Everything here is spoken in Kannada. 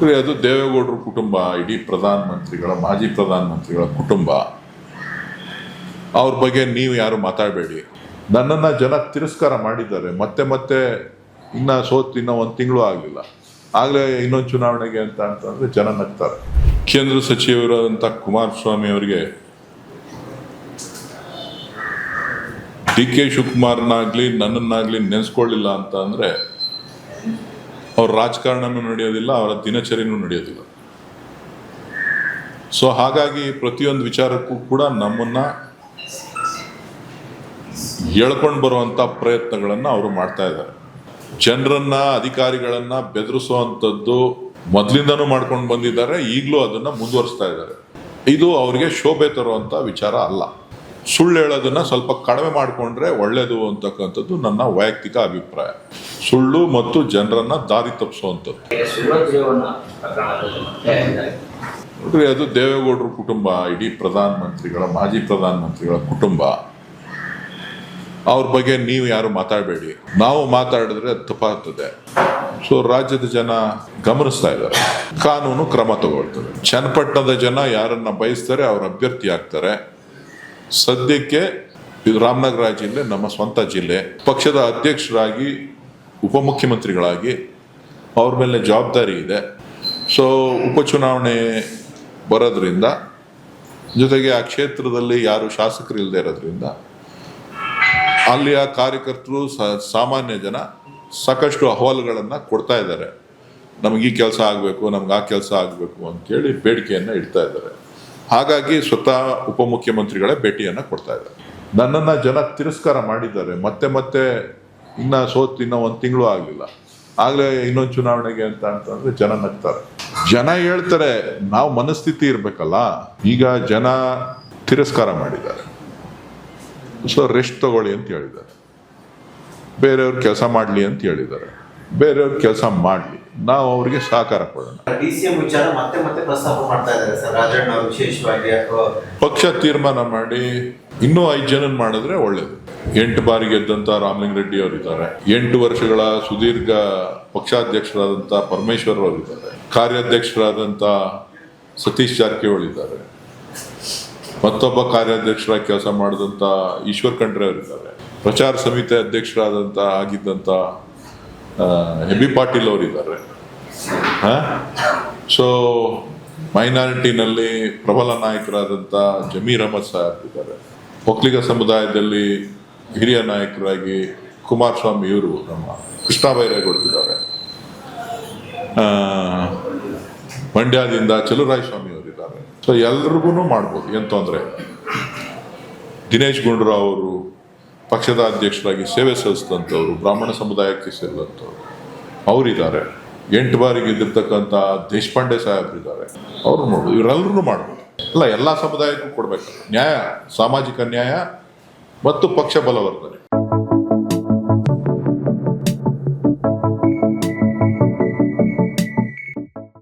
ನೋಡ್ರಿ ಅದು ದೇವೇಗೌಡರ ಕುಟುಂಬ, ಇಡೀ ಪ್ರಧಾನಮಂತ್ರಿಗಳ ಮಾಜಿ ಪ್ರಧಾನಮಂತ್ರಿಗಳ ಕುಟುಂಬ. ಅವ್ರ ಬಗ್ಗೆ ನೀವು ಯಾರು ಮಾತಾಡಬೇಡಿ. ನನ್ನನ್ನು ಜನ ತಿರಸ್ಕಾರ ಮಾಡಿದ್ದಾರೆ. ಮತ್ತೆ ಮತ್ತೆ ಇನ್ನ ಸೋತ್, ಇನ್ನ ಒಂದು ತಿಂಗಳು ಆಗಲಿಲ್ಲ. ಆಗಲೇ ಇನ್ನೊಂದು ಚುನಾವಣೆಗೆ ಅಂತ ಅಂತಂದ್ರೆ ಜನ ನಗ್ತಾರೆ. ಕೇಂದ್ರ ಸಚಿವರಾದಂಥ ಕುಮಾರಸ್ವಾಮಿ ಅವರಿಗೆ ಡಿ ಕೆ ಶಿವಕುಮಾರ್ನಾಗಲಿ, ನನ್ನನ್ನಾಗಲಿ ನೆನೆಸ್ಕೊಳ್ಳಿಲ್ಲ ಅಂತ ಅಂದ್ರೆ ಅವ್ರ ರಾಜಕಾರಣನೂ ನಡೆಯೋದಿಲ್ಲ, ಅವರ ದಿನಚರಿನೂ ನಡೆಯೋದಿಲ್ಲ. ಸೊ ಹಾಗಾಗಿ ಪ್ರತಿಯೊಂದು ವಿಚಾರಕ್ಕೂ ಕೂಡ ನಮ್ಮನ್ನ ಎಳ್ಕೊಂಡು ಬರುವಂತ ಪ್ರಯತ್ನಗಳನ್ನ ಅವರು ಮಾಡ್ತಾ ಇದ್ದಾರೆ. ಜನರನ್ನ, ಅಧಿಕಾರಿಗಳನ್ನ ಬೆದರಿಸುವಂಥದ್ದು ಮೊದಲಿಂದನೂ ಮಾಡ್ಕೊಂಡು ಬಂದಿದ್ದಾರೆ, ಈಗಲೂ ಅದನ್ನ ಮುಂದುವರಿಸ್ತಾ ಇದ್ದಾರೆ. ಇದು ಅವರಿಗೆ ಶೋಭೆ ತರುವಂತ ವಿಚಾರ ಅಲ್ಲ. ಸುಳ್ಳು ಹೇಳೋದನ್ನ ಸ್ವಲ್ಪ ಕಡಿಮೆ ಮಾಡಿಕೊಂಡ್ರೆ ಒಳ್ಳೇದು ಅಂತಕ್ಕಂಥದ್ದು ನನ್ನ ವೈಯಕ್ತಿಕ ಅಭಿಪ್ರಾಯ. ಸುಳ್ಳು ಮತ್ತು ಜನರನ್ನ ದಾರಿ ತಪ್ಪಿಸುವಂಥದ್ದು. ನೋಡ್ರಿ ಅದು ದೇವೇಗೌಡರ ಕುಟುಂಬ ಇಡೀ ಪ್ರಧಾನಮಂತ್ರಿಗಳ ಮಾಜಿ ಪ್ರಧಾನಮಂತ್ರಿಗಳ ಕುಟುಂಬ. ಅವ್ರ ಬಗ್ಗೆ ನೀವು ಯಾರು ಮಾತಾಡಬೇಡಿ. ನಾವು ಮಾತಾಡಿದ್ರೆ ಅದು ತಪ್ಪಾಗ್ತದೆ. ಸೊ ರಾಜ್ಯದ ಜನ ಗಮನಿಸ್ತಾ ಇದ್ದಾರೆ. ಕಾನೂನು ಕ್ರಮ ತಗೊಳ್ತದೆ. ಚನ್ನಪಟ್ಟಣದ ಜನ ಯಾರನ್ನ ಬಯಸ್ತಾರೆ ಅವ್ರ ಅಭ್ಯರ್ಥಿ ಆಗ್ತಾರೆ. ಸದ್ಯಕ್ಕೆ ಇದು ರಾಮನಗರ ಜಿಲ್ಲೆ, ನಮ್ಮ ಸ್ವಂತ ಜಿಲ್ಲೆ. ಪಕ್ಷದ ಅಧ್ಯಕ್ಷರಾಗಿ, ಉಪಮುಖ್ಯಮಂತ್ರಿಗಳಾಗಿ ಅವ್ರ ಮೇಲೆ ಜವಾಬ್ದಾರಿ ಇದೆ. ಸೊ ಉಪಚುನಾವಣೆ ಬರೋದ್ರಿಂದ, ಜೊತೆಗೆ ಆ ಕ್ಷೇತ್ರದಲ್ಲಿ ಯಾರು ಶಾಸಕರು ಇಲ್ಲದೆ ಇರೋದ್ರಿಂದ, ಅಲ್ಲಿಯ ಕಾರ್ಯಕರ್ತರು ಸಾಮಾನ್ಯ ಜನ ಸಾಕಷ್ಟು ಅಹವಾಲುಗಳನ್ನು ಕೊಡ್ತಾ ಇದ್ದಾರೆ. ನಮಗೆ ಈ ಕೆಲಸ ಆಗಬೇಕು, ನಮ್ಗೆ ಆ ಕೆಲಸ ಆಗಬೇಕು ಅಂತೇಳಿ ಬೇಡಿಕೆಯನ್ನು ಇಡ್ತಾ ಇದ್ದಾರೆ. ಹಾಗಾಗಿ ಸ್ವತಃ ಉಪಮುಖ್ಯಮಂತ್ರಿಗಳೇ ಭೇಟಿಯನ್ನು ಕೊಡ್ತಾ ಇದ್ದಾರೆ. ನನ್ನನ್ನು ಜನ ತಿರಸ್ಕಾರ ಮಾಡಿದ್ದಾರೆ. ಮತ್ತೆ ಮತ್ತೆ ಇನ್ನ ಸೋತ್ ಇನ್ನೂ ಒಂದು ತಿಂಗಳು ಆಗಲಿಲ್ಲ. ಆಗಲೇ ಇನ್ನೊಂದು ಚುನಾವಣೆಗೆ ಅಂತ ಅಂತಂದ್ರೆ ಜನ ನಗ್ತಾರೆ. ಜನ ಹೇಳ್ತಾರೆ, ನಾವು ಮನಸ್ಥಿತಿ ಇರಬೇಕಲ್ಲ, ಈಗ ಜನ ತಿರಸ್ಕಾರ ಮಾಡಿದ್ದಾರೆ. ಸೊ ರೆಸ್ಟ್ ತಗೊಳ್ಳಿ ಅಂತ ಹೇಳಿದ್ದಾರೆ. ಬೇರೆಯವ್ರ ಕೆಲಸ ಮಾಡಲಿ ಅಂತ ಹೇಳಿದ್ದಾರೆ. ಬೇರೆಯವ್ರ ಕೆಲಸ ಮಾಡಲಿ. ನಾವು ಅವರಿಗೆ ಸಹಕಾರ ಕೊಡೋಣ. ಪಕ್ಷ ತೀರ್ಮಾನ ಮಾಡಿ ಇನ್ನೂ ಐದು ಜನ ಮಾಡಿದ್ರೆ ಒಳ್ಳೇದು. ಎಂಟು ಬಾರಿ ಗೆದ್ದಂತ ರಾಮಲಿಂಗ ರೆಡ್ಡಿ ಅವರಿದ್ದಾರೆ. ಎಂಟು ವರ್ಷಗಳ ಸುದೀರ್ಘ ಪಕ್ಷಾಧ್ಯಕ್ಷರಾದಂಥ ಪರಮೇಶ್ವರ್ ಅವರಿದ್ದಾರೆ ಕಾರ್ಯಾಧ್ಯಕ್ಷರಾದಂಥ ಸತೀಶ್ ಜಾರಕಿಹೊಳಿ ಇದ್ದಾರೆ. ಮತ್ತೊಬ್ಬ ಕಾರ್ಯಾಧ್ಯಕ್ಷರಾಗಿ ಕೆಲಸ ಮಾಡಿದಂಥ ಈಶ್ವರ್ ಖಂಡ್ರೆ ಅವರಿದ್ದಾರೆ. ಪ್ರಚಾರ ಸಮಿತಿ ಅಧ್ಯಕ್ಷರಾದಂಥ ಆಗಿದ್ದಂಥ ಎಬಿ ಪಾಟೀಲ್ ಅವರಿದ್ದಾರೆ ಸೊ ಮೈನಾರಿಟಿನಲ್ಲಿ ಪ್ರಬಲ ನಾಯಕರಾದಂಥ ಜಮೀರ್ ಅಹಮದ್ ಸಾಹೇಬ್ ಇದ್ದಾರೆ. ಒಕ್ಕಲಿಗ ಸಮುದಾಯದಲ್ಲಿ ಹಿರಿಯ ನಾಯಕರಾಗಿ ಕುಮಾರಸ್ವಾಮಿ ಇವರು ನಮ್ಮ ಕೃಷ್ಣ ಮಂಡ್ಯದಿಂದ ಚಲುರಾಯ ಸ್ವಾಮಿ ಅವರಿದ್ದಾರೆ ಸೊ ಎಲ್ರಿಗೂ ಮಾಡ್ಬೋದು, ಏನು ತೊಂದರೆ ದಿನೇಶ್ ಗುಂಡೂರಾವ್ ಅವರು ಪಕ್ಷದ ಅಧ್ಯಕ್ಷರಾಗಿ ಸೇವೆ ಸಲ್ಲಿಸಿದಂಥವ್ರು, ಬ್ರಾಹ್ಮಣ ಸಮುದಾಯಕ್ಕೆ ಸೇರಿದಂಥವ್ರು, ಅವರಿದ್ದಾರೆ. ಎಂಟು ಬಾರಿ ಗೆದ್ದಿರ್ತಕ್ಕಂಥ ದೇಶಪಾಂಡೆ ಸಾಹೇಬ್ರಿದ್ದಾರೆ. ಅವರು ನೋಡು ಇವರೆಲ್ಲರೂ ಮಾಡ್ಬೋದು. ಅಲ್ಲ, ಎಲ್ಲ ಸಮುದಾಯಕ್ಕೂ ಕೊಡಬೇಕು. ನ್ಯಾಯ, ಸಾಮಾಜಿಕ ನ್ಯಾಯ ಮತ್ತು ಪಕ್ಷ ಬಲವರ್ಧನೆ.